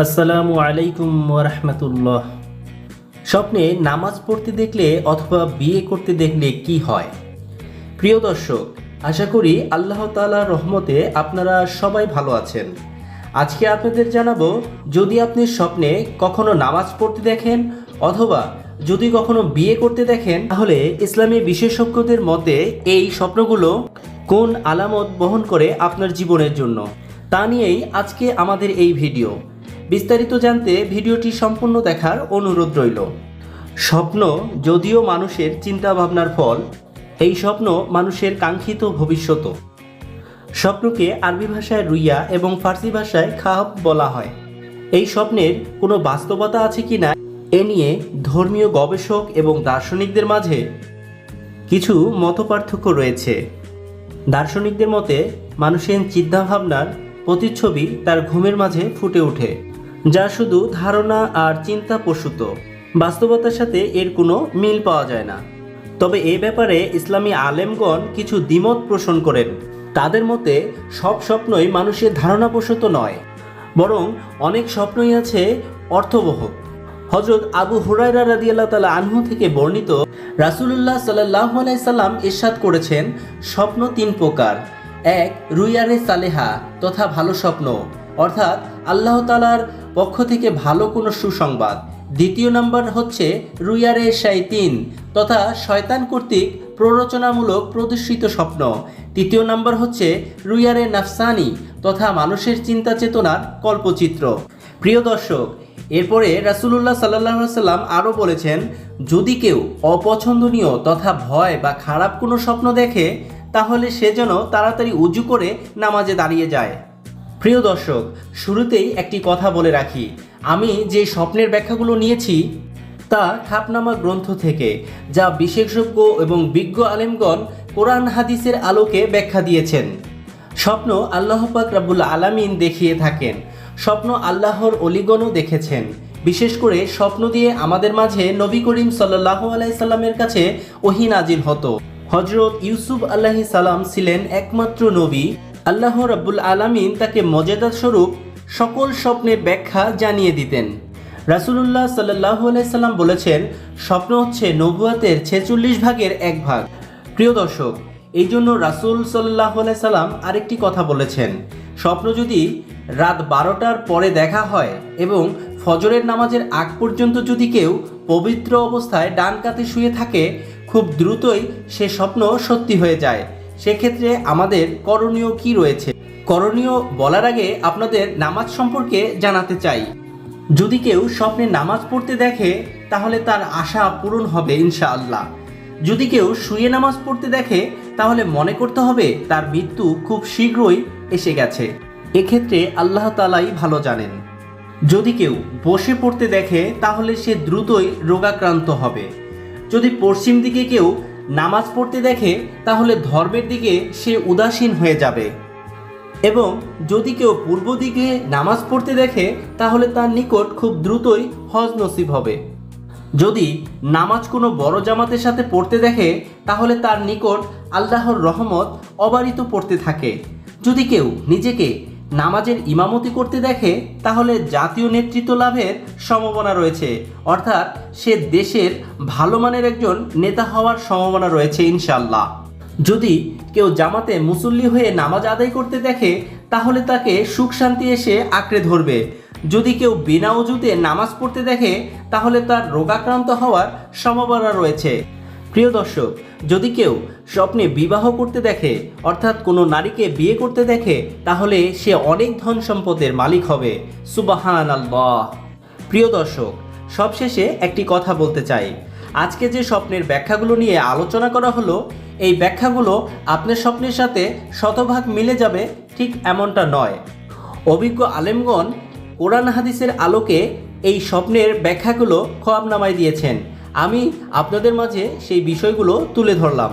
আসসালামু আলাইকুম ওরহমতুল্লাহ স্বপ্নে নামাজ পড়তে দেখলে অথবা বিয়ে করতে দেখলে কি হয়? প্রিয় দর্শক, আশা করি আল্লাহ তাআলার রহমতে আপনারা সবাই ভালো আছেন। আজকে আপনাদের জানাব, যদি আপনি স্বপ্নে কখনো নামাজ পড়তে দেখেন অথবা যদি কখনো বিয়ে করতে দেখেন, তাহলে ইসলামী বিশেষজ্ঞদের মতে এই স্বপ্নগুলো কোন আলামত বহন করে আপনার জীবনের জন্য? তা নিয়েই আজকে আমাদের এই ভিডিও। বিস্তারিত জানতে ভিডিওটি সম্পূর্ণ দেখার অনুরোধ রইল। স্বপ্ন যদিও মানুষের চিন্তা ভাবনার ফল, এই স্বপ্ন মানুষের কাঙ্ক্ষিত ভবিষ্যৎ। স্বপ্নকে আরবি ভাষায় রুইয়া এবং ফার্সি ভাষায় খাহাব বলা হয়। এই স্বপ্নের কোনো বাস্তবতা আছে কি না, এ নিয়ে ধর্মীয় গবেষক এবং দার্শনিকদের মাঝে কিছু মতপার্থক্য রয়েছে। দার্শনিকদের মতে, মানুষের চিন্তাভাবনার প্রতিচ্ছবি তার ঘুমের মাঝে ফুটে ওঠে। যা শুধু ধারণা আর চিন্তা প্রসূত। বাস্তবতার সাথে এর কোনো মিল পাওয়া যায় না। তবে এ ব্যাপারে ইসলামী আলেমগণ কিছু দ্বিমত পোষণ করেন। তাদের মতে, সব স্বপ্নই মানুষের ধারণা ধারণাপ্রসূত নয়, বরং অনেক স্বপ্নই আছে অর্থবহ। হজরত আবু হুরাইরা রাদিয়াল্লাহু তালা আনহু থেকে বর্ণিত, রাসূলুল্লাহ আলাইহি সাল্লাম ইরশাদ করেছেন, স্বপ্ন তিন প্রকার। এক, রুইয়ারে সালেহা তথা ভালো স্বপ্ন, অর্থাৎ আল্লাহ তাআলার পক্ষ থেকে ভালো কোনো সুসংবাদ। দ্বিতীয় নাম্বার হচ্ছে রুইয়ারে শাইতিন তথা শয়তান কর্তৃক প্ররোচনামূলক প্রদর্শিত স্বপ্ন। তৃতীয় নাম্বার হচ্ছে রুইয়ারে নাফসানি তথা মানুষের চিন্তা চেতনার কল্পচিত্র। প্রিয় দর্শক, এরপরে রাসুলুল্লাহ সাল্লাহ সাল্লাম আরও বলেছেন, যদি কেউ অপছন্দনীয় তথা ভয় বা খারাপ কোনো স্বপ্ন দেখে, তাহলে সে যেন তাড়াতাড়ি উজু করে নামাজে দাঁড়িয়ে যায়। প্রিয় দর্শক, শুরুতেই একটি কথা বলে রাখি। আমি যে স্বপ্নের ব্যাখ্যাগুলো নিয়েছি, তা খাপনামা গ্রন্থ থেকে, যা বিশেষজ্ঞ এবং বিজ্ঞ আলেমগণ কোরআন হাদিসের আলোকে ব্যাখ্যা দিয়েছেন। স্বপ্ন আল্লাহ পাক রাব্বুল আলামিন দেখিয়ে থাকেন। স্বপ্ন আল্লাহর অলিগণও দেখেছেন। বিশেষ করে স্বপ্ন দিয়ে আমাদের মাঝে নবী করিম সাল্লাহ আলাইসাল্লামের কাছে ওহি নাজির হতো। হজরত ইউসুফ আল্লাহি সালাম ছিলেন একমাত্র নবী। আল্লাহ রাব্বুল আলামিন তাকে মর্যাদা স্বরূপ সকল স্বপ্নের ব্যাখ্যা জানিয়ে দিতেন। রাসুলুল্লাহ সাল্লাহ আলাইসাল্লাম বলেছেন, স্বপ্ন হচ্ছে নবুয়াতের ছেচল্লিশ ভাগের এক ভাগ। প্রিয় দর্শক এই জন্য রাসুল সাল্লাহ সাল্লাম আরেকটি কথা বলেছেন, স্বপ্ন যদি রাত বারোটার পরে দেখা হয় এবং ফজরের নামাজের আগ পর্যন্ত যদি কেউ পবিত্র অবস্থায় ডান কাতে শুয়ে থাকে, খুব দ্রুতই সে স্বপ্ন সত্যি হয়ে যায়। সেক্ষেত্রে আমাদের করণীয় কি রয়েছে? করণীয় বলার আগে আপনাদের নামাজ সম্পর্কে জানাতে চাই। যদি কেউ স্বপ্নে নামাজ পড়তে দেখে, তাহলে তার আশা পূরণ হবে ইনশাআল্লাহ। যদি কেউ শুয়ে নামাজ পড়তে দেখে, তাহলে মনে করতে হবে তার মৃত্যু খুব শীঘ্রই এসে গেছে। এক্ষেত্রে আল্লাহ তালাই ভালো জানেন। যদি কেউ বসে পড়তে দেখে, তাহলে সে দ্রুতই রোগাক্রান্ত হবে। যদি পশ্চিম দিকে কেউ নামাজ পড়তে দেখে তাহলে ধর্মের দিকে সে উদাসীন হয়ে যাবে। এবং যদি কেউ পূর্ব দিকে নামাজ পড়তে দেখে, তাহলে তার নিকট খুব দ্রুতই হজ নসিব হবে। যদি নামাজ কোনো বড় জামাতের সাথে পড়তে দেখে, তাহলে তার নিকট আল্লাহর রহমত অবারিত পড়তে থাকে। যদি কেউ নিজেকে নামাজের ইমামতি করতে দেখে, তাহলে জাতীয় নেতৃত্ব লাভের সম্ভাবনা রয়েছে। অর্থাৎ সে দেশের ভালো মানের একজন নেতা হওয়ার সম্ভাবনা রয়েছে ইনশাল্লাহ যদি কেউ জামাতে মুসল্লি হয়ে নামাজ আদায় করতে দেখে, তাহলে তাকে সুখ শান্তি এসে আঁকড়ে ধরবে। যদি কেউ বিনা অজুতে নামাজ পড়তে দেখে, তাহলে তার রোগাক্রান্ত হওয়ার সম্ভাবনা রয়েছে। প্রিয় দর্শক, যদি কেউ স্বপ্নে বিবাহ করতে দেখে, অর্থাৎ কোনো নারীকে বিয়ে করতে দেখে, তাহলে সে অনেক ধন সম্পদের মালিক হবে। সুবাহান প্রিয় দর্শক, সবশেষে একটি কথা বলতে চাই। আজকে যে স্বপ্নের ব্যাখ্যাগুলো নিয়ে আলোচনা করা হলো, এই ব্যাখ্যাগুলো আপনার স্বপ্নের সাথে শতভাগ মিলে যাবে, ঠিক এমনটা নয়। অভিজ্ঞ আলেমগণ কোরআন হাদিসের আলোকে এই স্বপ্নের ব্যাখ্যাগুলো খোয়াবনামায় দিয়েছেন। আমি আপনাদের মাঝে সেই বিষয়গুলো তুলে ধরলাম।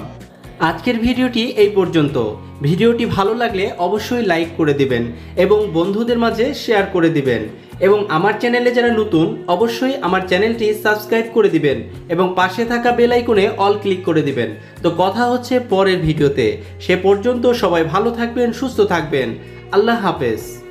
আজকের ভিডিওটি এই পর্যন্ত। ভিডিওটি ভালো লাগলে অবশ্যই লাইক করে দিবেন এবং বন্ধুদের মাঝে শেয়ার করে দিবেন এবং আমার চ্যানেলে যারা নতুন, অবশ্যই আমার চ্যানেলটি সাবস্ক্রাইব করে দিবেন এবং পাশে থাকা বেল আইকনে অল ক্লিক করে দিবেন। তো কথা হচ্ছে পরের ভিডিওতে। সে পর্যন্ত সবাই ভালো থাকবেন, সুস্থ থাকবেন। আল্লাহ হাফেজ।